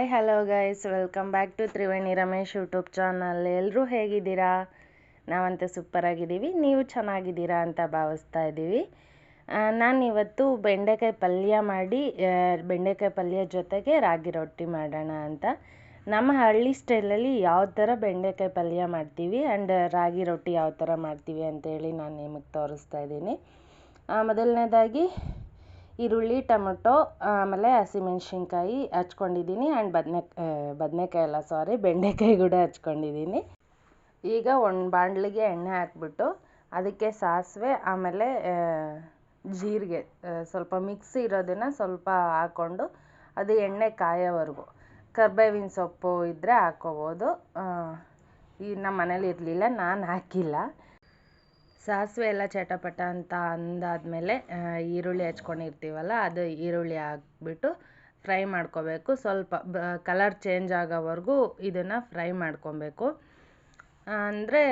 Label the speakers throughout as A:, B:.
A: Hi hello guys welcome back to Triveni Ramesh YouTube channel ಎಲ್ಲರೂ ಹೇಗಿದ್ದೀರಾ? ನಾವಂತೂ ಸೂಪರಾಗಿದ್ದೀವಿ. ನೀವು ಚೆನ್ನಾಗಿದ್ದೀರಾ ಅಂತ ಭಾವಿಸ್ತಾ ಇದ್ದೀವಿ. ನಾನು ಇವತ್ತು ಬೆಂಡೆಕಾಯಿ ಪಲ್ಯ ಮಾಡಿ ಬೆಂಡೆಕಾಯಿ ಪಲ್ಯ ಜೊತೆಗೆ ರಾಗಿ ರೊಟ್ಟಿ ಮಾಡೋಣ ಅಂತ. ನಮ್ಮ ಹಳ್ಳಿ ಸ್ಟೈಲಲ್ಲಿ ಯಾವ ಥರ ಬೆಂಡೆಕಾಯಿ ಪಲ್ಯ ಮಾಡ್ತೀವಿ ಆ್ಯಂಡ್ ರಾಗಿ ರೊಟ್ಟಿ ಯಾವ ಥರ ಮಾಡ್ತೀವಿ ಅಂತೇಳಿ ನಾನು ನಿಮಗೆ ತೋರಿಸ್ತಾ ಇದ್ದೀನಿ. ಮೊದಲನೇದಾಗಿ ಈರುಳ್ಳಿ, ಟೊಮೊಟೊ, ಆಮೇಲೆ ಹಸಿಮೆಣ್ಸಿನ್ಕಾಯಿ ಹಚ್ಕೊಂಡಿದ್ದೀನಿ ಆ್ಯಂಡ್ ಬದನೆ ಬದನೆಕಾಯಿ ಅಲ್ಲ, ಸಾರಿ, ಬೆಂಡೆಕಾಯಿ ಕೂಡ ಹಚ್ಕೊಂಡಿದ್ದೀನಿ. ಈಗ ಒಂದು ಬಾಣಲಿಗೆ ಎಣ್ಣೆ ಹಾಕ್ಬಿಟ್ಟು ಅದಕ್ಕೆ ಸಾಸಿವೆ, ಆಮೇಲೆ ಜೀರಿಗೆ ಸ್ವಲ್ಪ ಮಿಕ್ಸಿ ಇರೋದನ್ನು ಸ್ವಲ್ಪ ಹಾಕ್ಕೊಂಡು ಅದು ಎಣ್ಣೆ ಕಾಯೋವರೆಗೂ. ಕರ್ಬೇವಿನ ಸೊಪ್ಪು ಇದ್ದರೆ ಹಾಕ್ಕೋಬೋದು ಈ ನಮ್ಮ ಮನೇಲಿ ಇರಲಿಲ್ಲ, ನಾನು ಹಾಕಿಲ್ಲ. ಸಾಸಿವೆ ಎಲ್ಲ ಚಟಪಟ ಅಂತ ಅಂದಾದಮೇಲೆ ಈರುಳ್ಳಿ ಹಚ್ಕೊಂಡಿರ್ತೀವಲ್ಲ, ಅದು ಈರುಳ್ಳಿ ಹಾಕ್ಬಿಟ್ಟು ಫ್ರೈ ಮಾಡ್ಕೋಬೇಕು. ಸ್ವಲ್ಪ ಬ, ಕಲರ್ ಚೇಂಜ್ ಆಗೋವರೆಗೂ ಇದನ್ನು ಫ್ರೈ ಮಾಡ್ಕೊಬೇಕು. ಅಂದರೆ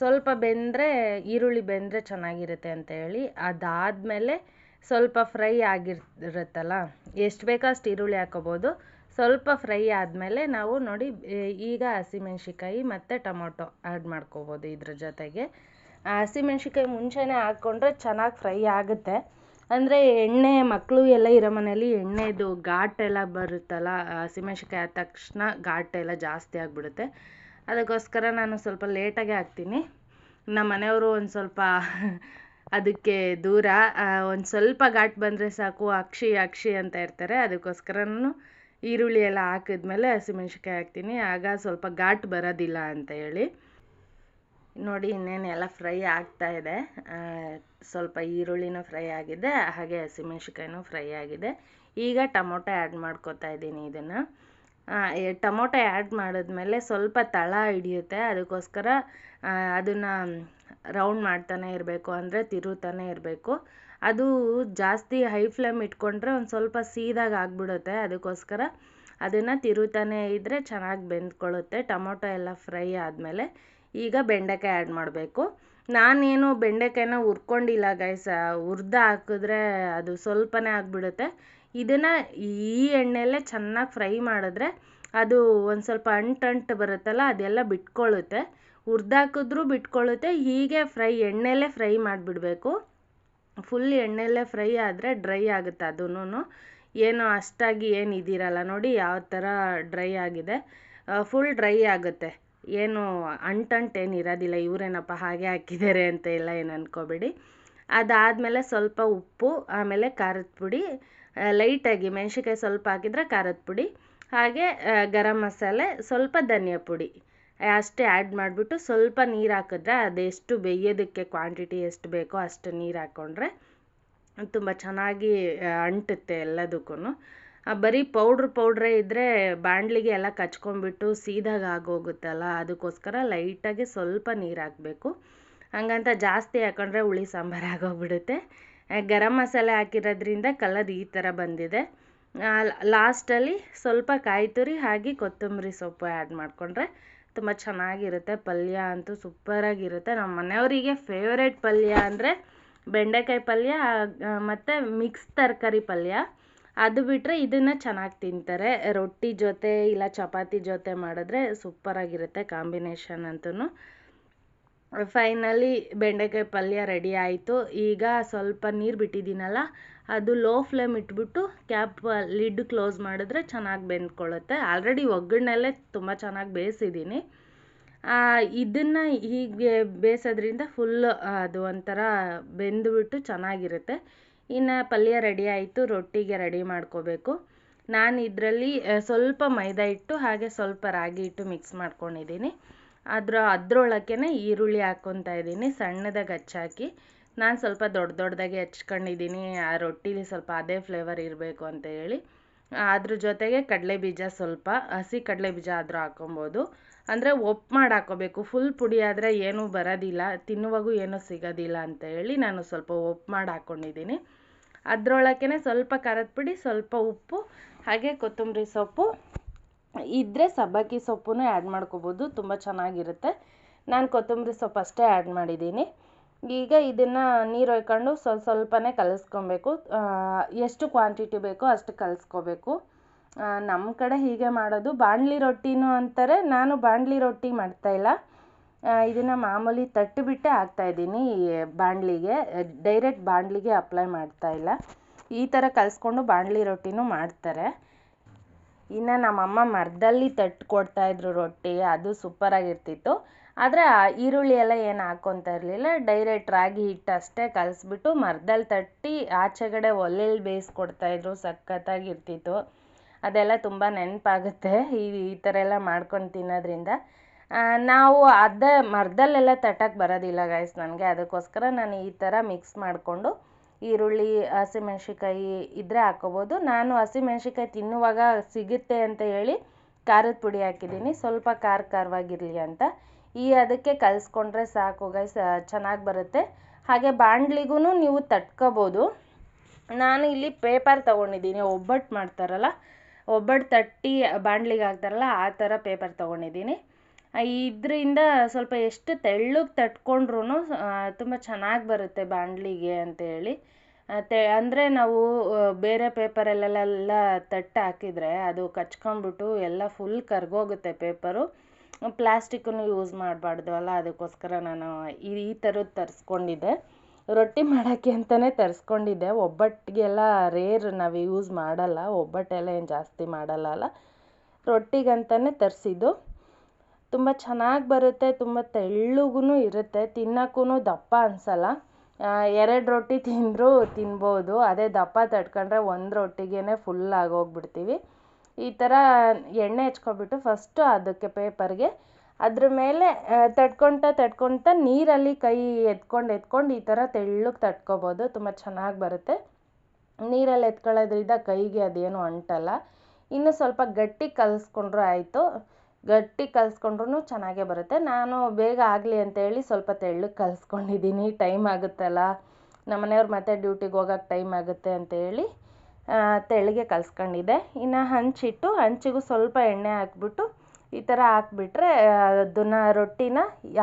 A: ಸ್ವಲ್ಪ ಬೆಂದರೆ, ಈರುಳ್ಳಿ ಬೆಂದರೆ ಚೆನ್ನಾಗಿರುತ್ತೆ ಅಂತ ಹೇಳಿ, ಅದಾದಮೇಲೆ ಸ್ವಲ್ಪ ಫ್ರೈ ಆಗಿರುತ್ತಲ್ಲ, ಎಷ್ಟು ಬೇಕೋ ಅಷ್ಟು ಈರುಳ್ಳಿ ಹಾಕೋಬೋದು. ಸ್ವಲ್ಪ ಫ್ರೈ ಆದಮೇಲೆ ನಾವು ನೋಡಿ ಈಗ ಹಸಿಮೆಣ್ಸಿಕಾಯಿ ಮತ್ತು ಟೊಮೊಟೊ ಆ್ಯಡ್ ಮಾಡ್ಕೋಬೋದು ಇದ್ರ ಜೊತೆಗೆ. ಆ ಹಸಿಮೆಣ್ಸಿಕಾಯಿ ಮುಂಚೆನೇ ಹಾಕ್ಕೊಂಡ್ರೆ ಚೆನ್ನಾಗಿ ಫ್ರೈ ಆಗುತ್ತೆ. ಅಂದರೆ ಎಣ್ಣೆ ಮಕ್ಕಳು ಎಲ್ಲ ಇರೋ ಮನೆಯಲ್ಲಿ ಎಣ್ಣೆದು ಘಾಟೆಲ್ಲ ಬರುತ್ತಲ್ಲ ಹಸಿಮೆಣ್ಸಿನ್ಕಾಯಿ ಆದ ತಕ್ಷಣ ಘಾಟ್ ಎಲ್ಲ ಜಾಸ್ತಿ ಆಗಿಬಿಡುತ್ತೆ. ಅದಕ್ಕೋಸ್ಕರ ನಾನು ಸ್ವಲ್ಪ ಲೇಟಾಗೆ ಹಾಕ್ತೀನಿ. ನಮ್ಮ ಮನೆಯವರು ಒಂದು ಸ್ವಲ್ಪ ಅದಕ್ಕೆ ದೂರ ಒಂದು ಸ್ವಲ್ಪ ಘಾಟ್ ಬಂದರೆ ಸಾಕು, ಅಕ್ಷಿ ಅಕ್ಷಿ ಅಂತ ಇರ್ತಾರೆ. ಅದಕ್ಕೋಸ್ಕರ ಈರುಳ್ಳಿ ಎಲ್ಲ ಹಾಕಿದ್ಮೇಲೆ ಹಸಿಮೆಣ್ಸಿನ್ಕಾಯಿ ಹಾಕ್ತೀನಿ. ಆಗ ಸ್ವಲ್ಪ ಘಾಟ್ ಬರೋದಿಲ್ಲ ಅಂತ ಹೇಳಿ. ನೋಡಿ, ಇನ್ನೇನು ಎಲ್ಲ ಫ್ರೈ ಆಗ್ತಾ ಇದೆ. ಸ್ವಲ್ಪ ಈರುಳ್ಳಿನೂ ಫ್ರೈ ಆಗಿದೆ, ಹಾಗೆ ಹಸಿಮೆಣ್ಸಿಕಾಯಿನೂ ಫ್ರೈ ಆಗಿದೆ. ಈಗ ಟೊಮೊಟೊ ಆ್ಯಡ್ ಮಾಡ್ಕೊತಾ ಇದ್ದೀನಿ ಇದನ್ನು. ಟೊಮೊಟೊ ಆ್ಯಡ್ ಮಾಡಿದ್ಮೇಲೆ ಸ್ವಲ್ಪ ತಳ ಹಿಡಿಯುತ್ತೆ, ಅದಕ್ಕೋಸ್ಕರ ಅದನ್ನು ರೌಂಡ್ ಮಾಡ್ತಾನೆ ಇರಬೇಕು, ಅಂದರೆ ತಿರುತಾನೆ ಇರಬೇಕು. ಅದು ಜಾಸ್ತಿ ಹೈ ಫ್ಲೇಮ್ ಇಟ್ಕೊಂಡ್ರೆ ಒಂದು ಸ್ವಲ್ಪ ಸೀದಾಗ ಆಗಿಬಿಡುತ್ತೆ, ಅದಕ್ಕೋಸ್ಕರ ಅದನ್ನು ತಿರುತಾನೆ ಇದ್ದರೆ ಚೆನ್ನಾಗಿ ಬೆಂದ್ಕೊಳ್ಳುತ್ತೆ. ಟೊಮೊಟೊ ಎಲ್ಲ ಫ್ರೈ ಆದಮೇಲೆ ಈಗ ಬೆಂಡೆಕಾಯಿ ಆ್ಯಡ್ ಮಾಡಬೇಕು. ನಾನೇನು ಬೆಂಡೆಕಾಯಿನ ಹುರ್ಕೊಂಡಿಲ್ಲ ಗೈಸ ಹುರ್ದು ಹಾಕಿದ್ರೆ ಅದು ಸ್ವಲ್ಪನೇ ಆಗಿಬಿಡುತ್ತೆ. ಇದನ್ನು ಈ ಎಣ್ಣೆಯಲ್ಲೇ ಚೆನ್ನಾಗಿ ಫ್ರೈ ಮಾಡಿದ್ರೆ ಅದು ಒಂದು ಸ್ವಲ್ಪ ಅಂಟು ಬರುತ್ತಲ್ಲ, ಅದೆಲ್ಲ ಬಿಟ್ಕೊಳ್ಳುತ್ತೆ. ಹುರ್ದಾಕಿದ್ರೂ ಬಿಟ್ಕೊಳ್ಳುತ್ತೆ, ಹೀಗೆ ಫ್ರೈ ಎಣ್ಣೆಲ್ಲೇ ಫ್ರೈ ಮಾಡಿಬಿಡಬೇಕು. ಫುಲ್ ಎಣ್ಣೆಯಲ್ಲೇ ಫ್ರೈ ಆದರೆ ಡ್ರೈ ಆಗುತ್ತೆ ಅದೂ ಏನು ಅಷ್ಟಾಗಿ ಏನು ಇದಿರಲ್ಲ ನೋಡಿ ಯಾವ ಥರ ಡ್ರೈ ಆಗಿದೆ. ಫುಲ್ ಡ್ರೈ ಆಗುತ್ತೆ. ಏನು ಅಂಟಂಟು ಏನು ಇರೋದಿಲ್ಲ ಇವರೇನಪ್ಪ ಹಾಗೆ ಹಾಕಿದ್ದಾರೆ ಅಂತ ಎಲ್ಲ ಏನು ಅಂದ್ಕೋಬೇಡಿ ಅದಾದಮೇಲೆ ಸ್ವಲ್ಪ ಉಪ್ಪು, ಆಮೇಲೆ ಖಾರದ ಪುಡಿ ಲೈಟಾಗಿ ಮೆಣ್ಸಿನ್ಕಾಯಿ ಸ್ವಲ್ಪ ಹಾಕಿದರೆ ಖಾರದ ಪುಡಿ, ಹಾಗೆ ಗರಂ ಮಸಾಲೆ, ಸ್ವಲ್ಪ ಧನಿಯಾ ಪುಡಿ. ಅಷ್ಟೇ ಆ್ಯಡ್ ಮಾಡಿಬಿಟ್ಟು ಸ್ವಲ್ಪ ನೀರು ಹಾಕಿದ್ರೆ ಅದೆಷ್ಟು ಬೇಯೋದಕ್ಕೆ ಕ್ವಾಂಟಿಟಿ ಎಷ್ಟು ಬೇಕೋ ಅಷ್ಟು ನೀರು ಹಾಕ್ಕೊಂಡ್ರೆ ತುಂಬ ಚೆನ್ನಾಗಿ ಅಂಟುತ್ತೆ ಎಲ್ಲದಕ್ಕೂ ಬರೀ ಪೌಡ್ರ್ ಪೌಡ್ರೇ ಇದ್ದರೆ ಬಾಣಲಿಗೆ ಎಲ್ಲ ಕಚ್ಕೊಂಡ್ಬಿಟ್ಟು ಸೀದಾಗ ಆಗೋಗುತ್ತಲ್ಲ, ಅದಕ್ಕೋಸ್ಕರ ಲೈಟಾಗಿ ಸ್ವಲ್ಪ ನೀರು ಹಾಕಬೇಕು. ಹಂಗಂತ ಜಾಸ್ತಿ ಹಾಕೊಂಡ್ರೆ ಹುಳಿ ಸಾಂಬಾರು ಆಗೋಗ್ಬಿಡುತ್ತೆ. ಗರಂ ಮಸಾಲೆ ಹಾಕಿರೋದ್ರಿಂದ ಕಲರ್ ಈ ಥರ ಬಂದಿದೆ. ಲಾಸ್ಟಲ್ಲಿ ಸ್ವಲ್ಪ ಕಾಯಿ ತುರಿ ಹಾಗೆ ಕೊತ್ತಂಬರಿ ಸೊಪ್ಪು ಆ್ಯಡ್ ಮಾಡಿಕೊಂಡ್ರೆ ತುಂಬ ಚೆನ್ನಾಗಿರುತ್ತೆ. ಪಲ್ಯ ಅಂತೂ ಸೂಪರಾಗಿರುತ್ತೆ. ನಮ್ಮ ಮನೆಯವರಿಗೆ ಫೇವ್ರೇಟ್ ಪಲ್ಯ ಅಂದರೆ ಬೆಂಡೆಕಾಯಿ ಪಲ್ಯ ಮತ್ತು ಮಿಕ್ಸ್ ತರಕಾರಿ ಪಲ್ಯ. ಅದು ಬಿಟ್ಟರೆ ಇದನ್ನು ಚೆನ್ನಾಗಿ ತಿಂತಾರೆ. ರೊಟ್ಟಿ ಜೊತೆ ಇಲ್ಲ ಚಪಾತಿ ಜೊತೆ ಮಾಡಿದ್ರೆ ಸೂಪರಾಗಿರುತ್ತೆ ಕಾಂಬಿನೇಷನ್ ಅಂತೂ ಫೈನಲಿ ಬೆಂಡೆಕಾಯಿ ಪಲ್ಯ ರೆಡಿ ಆಯಿತು. ಈಗ ಸ್ವಲ್ಪ ನೀರು ಬಿಟ್ಟಿದ್ದೀನಲ್ಲ, ಅದು ಲೋ ಫ್ಲೇಮ್ ಇಟ್ಬಿಟ್ಟು ಕ್ಯಾಪ್ ಲಿಡ್ ಕ್ಲೋಸ್ ಮಾಡಿದ್ರೆ ಚೆನ್ನಾಗಿ ಬೆಂದ್ಕೊಳ್ಳುತ್ತೆ. ಆಲ್ರೆಡಿ ಒಗ್ಗರಣೆಲ್ಲೇ ತುಂಬ ಚೆನ್ನಾಗಿ ಬೇಯಿಸಿದ್ದೀನಿ. ಇದನ್ನು ಹೀಗೆ ಬೇಯಿಸೋದ್ರಿಂದ ಫುಲ್ ಅದು ಒಂಥರ ಬೆಂದುಬಿಟ್ಟು ಚೆನ್ನಾಗಿರುತ್ತೆ. ಇನ್ನು ಪಲ್ಯ ರೆಡಿ ಆಯಿತು, ರೊಟ್ಟಿಗೆ ರೆಡಿ ಮಾಡ್ಕೋಬೇಕು. ನಾನು ಇದರಲ್ಲಿ ಸ್ವಲ್ಪ ಮೈದಾ ಹಿಟ್ಟು, ಹಾಗೆ ಸ್ವಲ್ಪ ರಾಗಿ ಹಿಟ್ಟು ಮಿಕ್ಸ್ ಮಾಡ್ಕೊಂಡಿದ್ದೀನಿ ಅದರ ಅದರೊಳಕ್ಕೇ ಈರುಳ್ಳಿ ಹಾಕ್ಕೊತಾ ಇದ್ದೀನಿ ಸಣ್ಣದಾಗಿ ಹಚ್ಚಾಕಿ ನಾನು ಸ್ವಲ್ಪ ದೊಡ್ಡ ದೊಡ್ಡದಾಗಿ ಹಚ್ಕೊಂಡಿದ್ದೀನಿ ಆ ರೊಟ್ಟಿಲಿ ಸ್ವಲ್ಪ ಅದೇ ಫ್ಲೇವರ್ ಇರಬೇಕು ಅಂತ ಹೇಳಿ. ಅದ್ರ ಜೊತೆಗೆ ಕಡಲೆ ಬೀಜ ಸ್ವಲ್ಪ, ಹಸಿ ಕಡಲೆ ಬೀಜ ಆದರೂ ಹಾಕೊಬೋದು ಅಂದರೆ ಒಪ್ಪು ಮಾಡಿ ಹಾಕೋಬೇಕು ಫುಲ್ ಪುಡಿ ಆದರೆ ಏನೂ ಬರೋದಿಲ್ಲ, ತಿನ್ನುವಾಗೂ ಏನೂ ಸಿಗೋದಿಲ್ಲ ಅಂತ ಹೇಳಿ ನಾನು ಸ್ವಲ್ಪ ಒಪ್ಪು ಮಾಡಿ ಹಾಕ್ಕೊಂಡಿದ್ದೀನಿ ಅದರೊಳಕ್ಕೇ ಸ್ವಲ್ಪ ಖಾರದ ಪುಡಿ, ಸ್ವಲ್ಪ ಉಪ್ಪು, ಹಾಗೆ ಕೊತ್ತಂಬರಿ ಸೊಪ್ಪು. ಇದ್ದರೆ ಸಬ್ಬಕ್ಕಿ ಸೊಪ್ಪನ್ನು ಆ್ಯಡ್ ಮಾಡ್ಕೋಬೋದು, ತುಂಬ ಚೆನ್ನಾಗಿರುತ್ತೆ. ನಾನು ಕೊತ್ತಂಬರಿ ಸೊಪ್ಪು ಅಷ್ಟೇ ಆ್ಯಡ್ ಮಾಡಿದ್ದೀನಿ. ಈಗ ಇದನ್ನು ನೀರು ಹೊಯ್ಕೊಂಡು ಸ್ವಲ್ಪ ಸ್ವಲ್ಪನೇ ಕಲಿಸ್ಕೊಬೇಕು. ಎಷ್ಟು ಕ್ವಾಂಟಿಟಿ ಬೇಕೋ ಅಷ್ಟು ಕಲಿಸ್ಕೋಬೇಕು. ನಮ್ಮ ಕಡೆ ಹೀಗೆ ಮಾಡೋದು. ಬಾಣಲಿ ರೊಟ್ಟಿನೂ ಅಂತಾರೆ. ನಾನು ಬಾಣಲಿ ರೊಟ್ಟಿ ಮಾಡ್ತಾಯಿಲ್ಲ ಇದನ್ನು ಮಾಮೂಲಿ ತಟ್ಟಿಬಿಟ್ಟೆ ಹಾಕ್ತಾಯಿದ್ದೀನಿ ಬಾಣಲಿಗೆ. ಡೈರೆಕ್ಟ್ ಬಾಣಲಿಗೆ ಅಪ್ಲೈ ಮಾಡ್ತಾ ಇಲ್ಲ. ಈ ಥರ ಕಲಿಸ್ಕೊಂಡು ಬಾಣಲಿ ರೊಟ್ಟಿನೂ ಮಾಡ್ತಾರೆ. ಇನ್ನು ನಮ್ಮಮ್ಮ ಮರದಲ್ಲಿ ತಟ್ಟು ಕೊಡ್ತಾಯಿದ್ರು ರೊಟ್ಟಿ, ಅದು ಸೂಪರಾಗಿರ್ತಿತ್ತು ಆದರೆ ಈರುಳ್ಳಿ ಎಲ್ಲ ಏನು ಹಾಕ್ಕೊತಾ ಇರಲಿಲ್ಲ. ಡೈರೆಕ್ಟ್ ರಾಗಿ ಹಿಟ್ಟು ಅಷ್ಟೇ ಕಲಿಸ್ಬಿಟ್ಟು ಮರದಲ್ಲಿ ತಟ್ಟಿ ಆಚೆಗಡೆ ಒಲೆಯಲ್ಲಿ ಬೇಯಿಸ್ಕೊಡ್ತಾಯಿದ್ರು ಸಖತ್ತಾಗಿರ್ತಿತ್ತು. ಅದೆಲ್ಲ ತುಂಬ ನೆನಪಾಗುತ್ತೆ. ಈ ಈ ಥರ ಎಲ್ಲ ಮಾಡ್ಕೊಂಡು ತಿನ್ನೋದ್ರಿಂದ. ನಾವು ಅದ ಮರದಲ್ಲೆಲ್ಲ ತಟ್ಟಕ್ಕೆ ಬರೋದಿಲ್ಲ ಗಾಯ್ಸ್ ನನಗೆ. ಅದಕ್ಕೋಸ್ಕರ ನಾನು ಈ ಥರ ಮಿಕ್ಸ್ ಮಾಡಿಕೊಂಡು ಈರುಳ್ಳಿ ಹಸಿಮೆಣ್ಸಿಕಾಯಿ ಇದ್ದರೆ ಹಾಕ್ಕೋಬೋದು ನಾನು ಹಸಿಮೆಣ್ಸಿಕಾಯಿ ತಿನ್ನುವಾಗ ಸಿಗುತ್ತೆ ಅಂತ ಹೇಳಿ ಖಾರದ ಪುಡಿ ಹಾಕಿದ್ದೀನಿ. ಸ್ವಲ್ಪ ಖಾರ ಖಾರವಾಗಿರಲಿ ಅಂತ. ಈ ಅದಕ್ಕೆ ಕಲಿಸ್ಕೊಂಡ್ರೆ ಸಾಕು ಗೈಸ್ ಚೆನ್ನಾಗಿ ಬರುತ್ತೆ. ಹಾಗೆ ಬಾಣಲಿಗೂ ನೀವು ತಟ್ಕೋಬೋದು. ನಾನು ಇಲ್ಲಿ ಪೇಪರ್ ತೊಗೊಂಡಿದ್ದೀನಿ. ಒಬ್ಬಟ್ಟು ಮಾಡ್ತಾರಲ್ಲ, ಒಬ್ಬಟ್ಟು ತಟ್ಟಿ ಬಾಣಲಿಗೆ ಹಾಕ್ತಾರಲ್ಲ, ಆ ಥರ ಪೇಪರ್ ತೊಗೊಂಡಿದ್ದೀನಿ. ಇದರಿಂದ ಸ್ವಲ್ಪ ಎಷ್ಟು ತೆಳ್ಳಗೆ ತಟ್ಕೊಂಡ್ರೂ ತುಂಬ ಚೆನ್ನಾಗಿ ಬರುತ್ತೆ ಬಾಣಲಿಗೆ ಅಂತೇಳಿ ತೆ, ಅಂದರೆ ನಾವು ಬೇರೆ ಪೇಪರಲ್ಲೆಲ್ಲ ತಟ್ಟು ಹಾಕಿದರೆ ಅದು ಕಚ್ಕೊಂಡ್ಬಿಟ್ಟು ಎಲ್ಲ ಫುಲ್ ಕರ್ಗೋಗುತ್ತೆ ಪೇಪರು. ಪ್ಲಾಸ್ಟಿಕ್ಕನ್ನು ಯೂಸ್ ಮಾಡಬಾರ್ದು ಅಲ್ಲ, ಅದಕ್ಕೋಸ್ಕರ ನಾನು ಈ ಈ ಥರದ್ದು ತರಿಸ್ಕೊಂಡಿದ್ದೆ. ರೊಟ್ಟಿ ಮಾಡೋಕ್ಕೆ ಅಂತಲೇ ತರಿಸ್ಕೊಂಡಿದ್ದೆ. ಒಬ್ಬಟ್ಟಿಗೆಲ್ಲ ರೇರ್ ನಾವು ಯೂಸ್ ಮಾಡಲ್ಲ, ಒಬ್ಬಟ್ಟೆಲ್ಲ ಏನು ಜಾಸ್ತಿ ಮಾಡಲ್ಲ ಅಲ್ಲ. ರೊಟ್ಟಿಗಂತಲೇ ತರಿಸಿದ್ದು. ತುಂಬ ಚೆನ್ನಾಗಿ ಬರುತ್ತೆ, ತುಂಬ ತೆಳ್ಳಗೂ ಇರುತ್ತೆ ತಿನ್ನೋಕ್ಕೂ ದಪ್ಪ ಅನಿಸಲ್ಲ. ಎರಡು ರೊಟ್ಟಿ ತಿಂದರೂ ತಿನ್ಬೋದು, ಅದೇ ದಪ್ಪ ತಡ್ಕೊಂಡ್ರೆ ಒಂದು ರೊಟ್ಟಿಗೇ ಫುಲ್ ಆಗೋಗ್ಬಿಡ್ತೀವಿ. ಈ ಥರ ಎಣ್ಣೆ ಹಚ್ಕೊಬಿಟ್ಟು ಫಸ್ಟು ಅದಕ್ಕೆ ಪೇಪರ್ಗೆ, ಅದ್ರ ಮೇಲೆ ತಡ್ಕೊಳ್ತಾ ತಡ್ಕೊಳ್ತಾ ನೀರಲ್ಲಿ ಕೈ ಎತ್ಕೊಂಡು ಎತ್ಕೊಂಡು ಈ ಥರ ತೆಳ್ಳಗೆ ತಟ್ಕೊಬೋದು, ತುಂಬ ಚೆನ್ನಾಗಿ ಬರುತ್ತೆ. ನೀರಲ್ಲಿ ಎತ್ಕೊಳ್ಳೋದ್ರಿಂದ ಕೈಗೆ ಅದೇನು ಅಂಟಲ್ಲ. ಇನ್ನು ಸ್ವಲ್ಪ ಗಟ್ಟಿ ಕಲಿಸ್ಕೊಂಡ್ರೂ ಆಯಿತು. ಗಟ್ಟಿ ಕಲಿಸ್ಕೊಂಡ್ರೂ ಚೆನ್ನಾಗೇ ಬರುತ್ತೆ. ನಾನು ಬೇಗ ಆಗಲಿ ಅಂತೇಳಿ ಸ್ವಲ್ಪ ತೆಳ್ಳಗೆ ಕಲಿಸ್ಕೊಂಡಿದ್ದೀನಿ. ಟೈಮ್ ಆಗುತ್ತಲ್ಲ. ನಮ್ಮ ಮನೆಯವ್ರು ಮತ್ತೆ ಡ್ಯೂಟಿಗೆ ಹೋಗೋಕ್ಕೆ ಟೈಮ್ ಆಗುತ್ತೆ ಅಂತೇಳಿ ತೆಳ್ಳಗೆ ಕಲಿಸ್ಕೊಂಡಿದ್ದೆ. ಇನ್ನು ಹಂಚಿಟ್ಟು ಹಂಚಿಗೂ ಸ್ವಲ್ಪ ಎಣ್ಣೆ ಹಾಕ್ಬಿಟ್ಟು ಈ ಥರ ಹಾಕ್ಬಿಟ್ರೆ ಅದನ್ನು ರೊಟ್ಟಿನ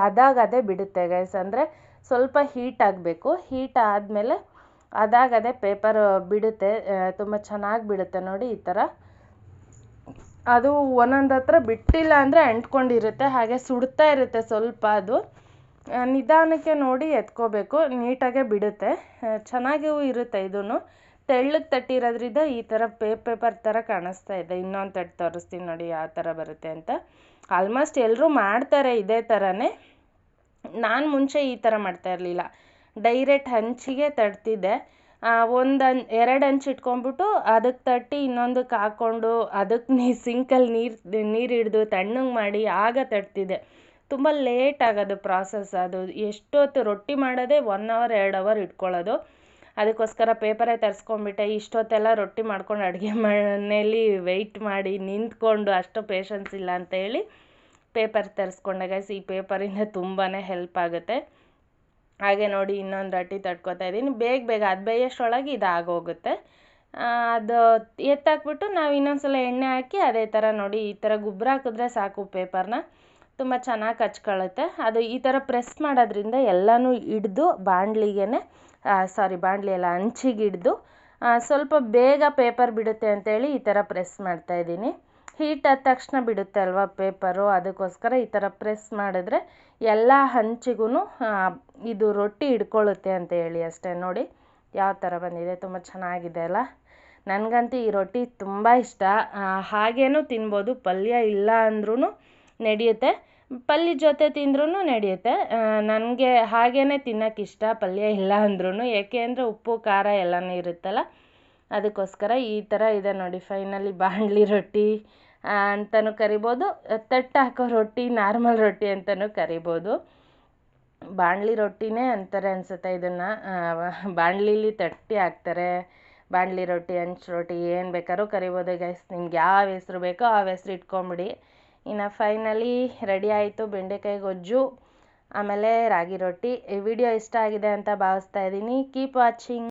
A: ಅದಾಗದೇ ಬಿಡುತ್ತೆ ಗೈಸ್ ಅಂದರೆ ಸ್ವಲ್ಪ ಹೀಟ್ ಆಗಬೇಕು. ಹೀಟ್ ಆದಮೇಲೆ ಅದಾಗದೇ ಪೇಪರ್ ಬಿಡುತ್ತೆ. ತುಂಬ ಚೆನ್ನಾಗಿ ಬಿಡುತ್ತೆ ನೋಡಿ ಈ ಥರ. ಅದು ಒಂದೊಂದು ಹತ್ರ ಬಿಟ್ಟಿಲ್ಲ ಅಂದರೆ ಅಂಟ್ಕೊಂಡಿರುತ್ತೆ, ಹಾಗೆ ಸುಡ್ತಾ ಇರುತ್ತೆ ಸ್ವಲ್ಪ ಅದು. ನಿಧಾನಕ್ಕೆ ನೋಡಿ ಎತ್ಕೋಬೇಕು, ನೀಟಾಗೆ ಬಿಡುತ್ತೆ. ಚೆನ್ನಾಗೂ ಇರುತ್ತೆ ಇದೂ ತೆಳ್ಳಗೆ ತಟ್ಟಿರೋದ್ರಿಂದ ಈ ಥರ ಪೇ ಪೇಪರ್ ಥರ ಕಾಣಿಸ್ತಾ ಇದೆ. ಇನ್ನೊಂದು ತಟ್ಟು ತೋರಿಸ್ತೀನಿ ನೋಡಿ ಯಾವ ಥರ ಬರುತ್ತೆ ಅಂತ. ಆಲ್ಮೋಸ್ಟ್ ಎಲ್ಲರೂ ಮಾಡ್ತಾರೆ ಇದೇ ಥರನೇ ನಾನು ಮುಂಚೆ ಈ ಥರ ಮಾಡ್ತಾ ಇರಲಿಲ್ಲ. ಡೈರೆಕ್ಟ್ ಹಂಚಿಗೆ ತಟ್ತಿದ್ದೆ. ಒಂದು ಹನ್ ಎರಡು ಅಂಚು ಇಟ್ಕೊಂಡ್ಬಿಟ್ಟು ಅದಕ್ಕೆ ತಟ್ಟಿ ಇನ್ನೊಂದಕ್ಕೆ ಹಾಕ್ಕೊಂಡು ಅದಕ್ಕೆ ನೀ ಸಿಂಕಲ್ಲಿ ನೀರು ನೀರು ಹಿಡ್ದು ತಣ್ಣಗೆ ಮಾಡಿ ಆಗ ತಟ್ತಿದ್ದೆ ತುಂಬ ಲೇಟ್ ಆಗೋದು ಪ್ರಾಸೆಸ್ ಅದು. ಎಷ್ಟೊತ್ತು ರೊಟ್ಟಿ ಮಾಡೋದೇ ಒನ್ ಅವರ್ ಎರಡು ಅವರ್ ಇಟ್ಕೊಳ್ಳೋದು. ಅದಕ್ಕೋಸ್ಕರ ಪೇಪರೇ ತರಿಸ್ಕೊಂಡ್ಬಿಟ್ಟೆ. ಇಷ್ಟೊತ್ತೆಲ್ಲ ರೊಟ್ಟಿ ಮಾಡ್ಕೊಂಡು ಅಡುಗೆ ಮನೆಯಲ್ಲಿ ವೆಯ್ಟ್ ಮಾಡಿ ನಿಂತ್ಕೊಂಡು ಅಷ್ಟು ಪೇಷನ್ಸ್ ಇಲ್ಲ ಅಂತ ಹೇಳಿ ಪೇಪರ್ ತರಿಸ್ಕೊಂಡೆ. ಗೈಸ್ ಈ ಪೇಪರಿಂದ ತುಂಬಾ ಹೆಲ್ಪ್ ಆಗುತ್ತೆ. ಹಾಗೆ ನೋಡಿ ಇನ್ನೊಂದು ರಟ್ಟಿ ತಟ್ಕೊತಾ ಇದ್ದೀನಿ. ಬೇಗ ಬೇಗ ಅದು ಬೇಯೋಷ್ಟರೊಳಗೆ ಇದಾಗೋಗುತ್ತೆ. ಅದು ಎತ್ತಾಕ್ಬಿಟ್ಟು ನಾವು ಇನ್ನೊಂದ್ಸಲ ಎಣ್ಣೆ ಹಾಕಿ ಅದೇ ಥರ ನೋಡಿ ಈ ಥರ ಗೊಬ್ಬರ ಹಾಕಿದ್ರೆ ಸಾಕು ಪೇಪರ್ನ. ತುಂಬ ಚೆನ್ನಾಗಿ ಕಚ್ಕೊಳ್ಳುತ್ತೆ ಅದು ಈ ಥರ ಪ್ರೆಸ್ ಮಾಡೋದ್ರಿಂದ ಎಲ್ಲನೂ ಹಿಡ್ದು ಬಾಣಲಿಗೆ ಸಾರಿ ಬಾಣಲಿ ಎಲ್ಲ ಹಂಚಿಗೆ ಹಿಡ್ದು ಸ್ವಲ್ಪ ಬೇಗ ಪೇಪರ್ ಬಿಡುತ್ತೆ ಅಂತೇಳಿ ಈ ಥರ ಪ್ರೆಸ್ ಮಾಡ್ತಾಯಿದ್ದೀನಿ ಹೀಟ್ ಆದ ತಕ್ಷಣ ಬಿಡುತ್ತೆ ಅಲ್ವಾ ಪೇಪರು? ಅದಕ್ಕೋಸ್ಕರ ಈ ಥರ ಪ್ರೆಸ್ ಮಾಡಿದ್ರೆ ಎಲ್ಲ ಹಂಚಿಗೂ ಇದು ರೊಟ್ಟಿ ಹಿಡ್ಕೊಳ್ಳುತ್ತೆ ಅಂತ ಹೇಳಿ ಅಷ್ಟೇ. ನೋಡಿ ಯಾವ ಥರ ಬಂದಿದೆ. ತುಂಬ ಚೆನ್ನಾಗಿದೆ ಅಲ್ಲ? ನನಗಂತೂ ಈ ರೊಟ್ಟಿ ತುಂಬ ಇಷ್ಟ. ಹಾಗೇನೂ ತಿನ್ಬೋದು. ಪಲ್ಯ ಇಲ್ಲ ಅಂದ್ರೂ ನಡೆಯುತ್ತೆ. ಪಲ್ಯ ಜೊತೆ ತಿಂದ್ರೂ ನಡೆಯುತ್ತೆ. ನನಗೆ ಹಾಗೇ ತಿನ್ನೋಕೆ ಇಷ್ಟ, ಪಲ್ಯ ಇಲ್ಲ ಅಂದ್ರೂ ಏಕೆ ಅಂದರೆ ಉಪ್ಪು, ಖಾರ ಎಲ್ಲನೂ ಇರುತ್ತಲ್ಲ? ಅದಕ್ಕೋಸ್ಕರ ಈ ಥರ ಇದೆ ನೋಡಿ. ಫೈನಲಿ ಬಾಣಲಿ ರೊಟ್ಟಿ. ಅಂತಲೂ ಕರಿಬೋದು. ತಟ್ಟು ಹಾಕೋ ರೊಟ್ಟಿ, ನಾರ್ಮಲ್ ರೊಟ್ಟಿ ಅಂತಲೂ ಕರಿಬೋದು. ಬಾಣಲಿ ರೊಟ್ಟಿನೇ ಅಂತಾರೆ ಅನಿಸುತ್ತೆ ಇದನ್ನು. ಬಾಣಲಿಲಿ ತಟ್ಟಿ ಹಾಕ್ತಾರೆ. ಬಾಣಲಿ ರೊಟ್ಟಿ, ಹಂಚು ರೊಟ್ಟಿ ಏನು ಬೇಕಾದ್ರೂ ಕರಿಬೋದು ಗೈಸ್ ನಿಮ್ಗೆ ಯಾವ ಹೆಸ್ರು ಬೇಕೋ ಆ ಹೆಸ್ರು ಇಟ್ಕೊಂಬಿಡಿ. ಇನ್ನು ಫೈನಲಿ ರೆಡಿ ಆಯಿತು ಬೆಂಡೆಕಾಯಿ ಗೊಜ್ಜು, ಆಮೇಲೆ ರಾಗಿ ರೊಟ್ಟಿ. ಈ ವಿಡಿಯೋ ಇಷ್ಟ ಆಗಿದೆ ಅಂತ ಭಾವಿಸ್ತಾ ಇದ್ದೀನಿ. Keep watching